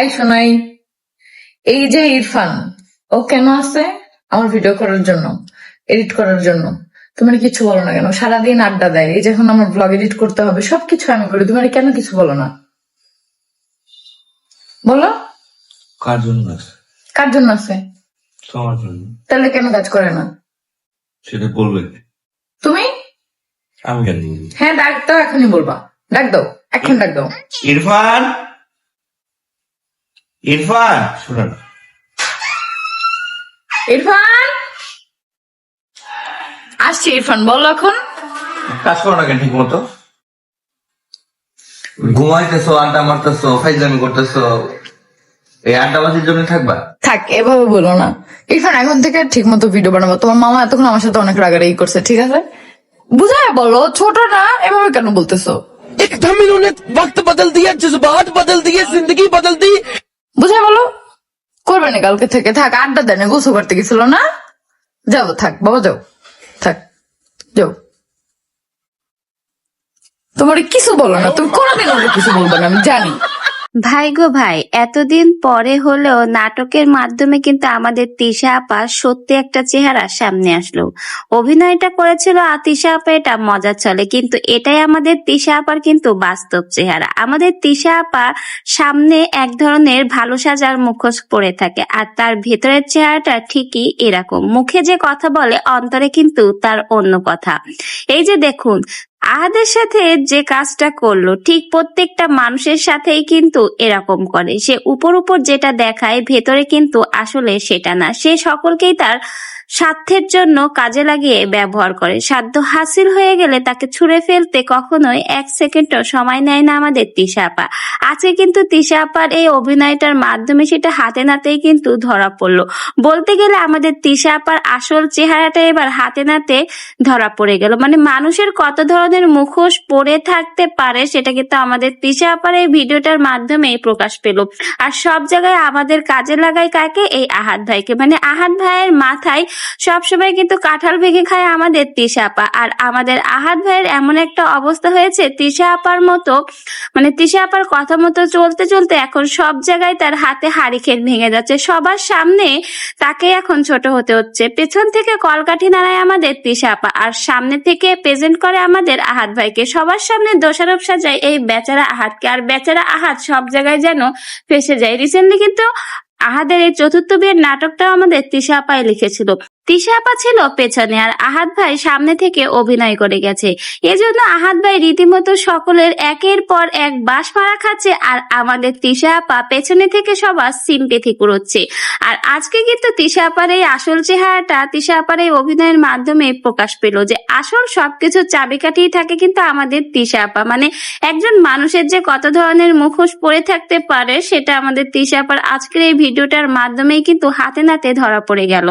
এই শোনাই। এই যে ইরফান ও কেন আছে? আমার ভিডিও করার জন্য এডিট করার জন্য। তোমার কিছু বলো না কেন? সারাদিন আড্ডা দেয়। এই যে এখন আমার ব্লগ এডিট করতে হবে সবকিছু আমি করি। তোমার কেন কিছু বলো না? বলো। কার জন্য আছে? কার জন্য আছে? তোমার জন্য। তাহলে কেন কাজ করে না? সেটা বলবে তুমি? আমি কেন হ্যাঁ ডাক দাও এখনই বলবা। ডাক দাও এখন ডাক দাও। ইরফান! ইরফান শোনা না ইরফান আসছি ইরফান বলো এখন কাজ করো না কেন ঠিক মতো ঘুমাইতেছো আড্ডা মারতেছো ফাইজলামি করতেছো এই আড্ডাবাজির জন্য থাকবা থাক এভাবে বলো না ইরফান এখন থেকে ঠিক মতো ভিডিও বানাবো তোমার মামা এতক্ষণ আমার সাথে অনেক রাগারাগি করছে ঠিক আছে বুঝায় বলো ছোট না এভাবে কেন বলতেছো एकदम इन्होंने वक्त बदल दिया जज्बात बदल दिए जिंदगी बदल दी বুঝায় বলো? করবে না কালকে থেকে থাক, আড্ডা দেয় না গোসল করতে গেছিল না? যাব থাক, বাবা, যাও, থাক, যাও। তোমার কিছু বলো না, তুমি কোনোদিন দিন কিছু বলবে না, আমি জানি। ভাই গো ভাই, এতদিন পরে হলেও নাটকের মাধ্যমে কিন্তু আমাদের তিশা আপা সত্যি একটা চেহারা সামনে আসলো। অভিনয়টা করেছিল আতিশা আপা, এটা মজা চলে, কিন্তু এটাই আমাদের তিশা আপার কিন্তু বাস্তব চেহারা। আমাদের তিশা আপা সামনে এক ধরনের ভালো সাজার মুখোশ পরে থাকে, আর তার ভেতরের চেহারাটা ঠিকই এরকম। মুখে যে কথা বলে, অন্তরে কিন্তু তার অন্য কথা। এই যে দেখুন আহাদের সাথে যে কাজটা করল, ঠিক প্রত্যেকটা মানুষের সাথেই কিন্তু এরকম করে। সে উপর উপর যেটা দেখায়, ভেতরে কিন্তু আসলে সেটা না। সে সকলকেই তার স্বার্থের জন্য কাজে লাগিয়ে ব্যবহার করে। সাধ্য হাসিল হয়ে গেলে তাকে ছুঁড়ে ফেলতে কখনোই এক সেকেন্ডও সময় নেয় না আমাদের তিশা আপা। আজকে কিন্তু তিশা আপার এই অভিনয়টার মাধ্যমে সেটা হাতে নাতেই কিন্তু ধরা পড়ল। বলতে গেলে আমাদের তিশা আপার আসল চেহারাটা এবার হাতে নাতে ধরা পড়ে গেল। মানে মানুষের কত ধরনের মুখোশ পরে থাকতে পারে সেটা কিন্তু আমাদের তিশা আপার এই ভিডিওটার মাধ্যমে প্রকাশ পেল। আর সব জায়গায় আমাদের কাজে লাগায় কাকে? এই আহাত ভাইকে। মানে আহাত ভাইয়ের মাথায় সবসময় কিন্তু কাঁঠাল ভেঙে খায় আমাদের তিশা আপা। আর আমাদের আহাত ভাইয়ের এমন একটা অবস্থা হয়েছে তিশা আপার মতো মানে তিশা আপার কথা মতো চলতে চলতে এখন সব জায়গায় তার হাতে হারিকেন ভেঙে যাচ্ছে। সবার সামনে তাকে এখন ছোট হতে হচ্ছে। পেছন থেকে কলকাঠি নাড়ায় আমাদের তিশা আপা, আর সামনে থেকে প্রেজেন্ট করে আমাদের আহাত ভাইকে। সবার সামনে দোষারোপ সাজায় এই বেচারা আহাতকে। আর বেচারা আহাত সব জায়গায় যেন ফেসে যায়। রিসেন্টলি কিন্তু আহাদের এই চতুর্থ বিয়ের নাটকটাও আমাদের তৃষা পায়ে লিখেছিল। তিশা আপা ছিল পেছনে আর আহাত ভাই সামনে থেকে অভিনয় করে গেছে। এজন্য আহাত ভাই রীতিমতো সকলের একের পর এক বাস মারা খাচ্ছে আর আমাদের তিশা আপা পেছনে থেকে সবার সিম্পেথি কুড়োচ্ছে। আর আজকে কিন্তু তিশা আপার এই আসল চেহারাটা, তিশা আপার এই অভিনয়ের মাধ্যমে প্রকাশ পেল যে আসল সবকিছু চাবিকাঠিই থাকে কিন্তু আমাদের তিশা আপা। মানে একজন মানুষের যে কত ধরনের মুখোশ পরে থাকতে পারে সেটা আমাদের তিশা আপার আজকের এই ভিডিওটার মাধ্যমেই কিন্তু হাতে নাতে ধরা পড়ে গেল।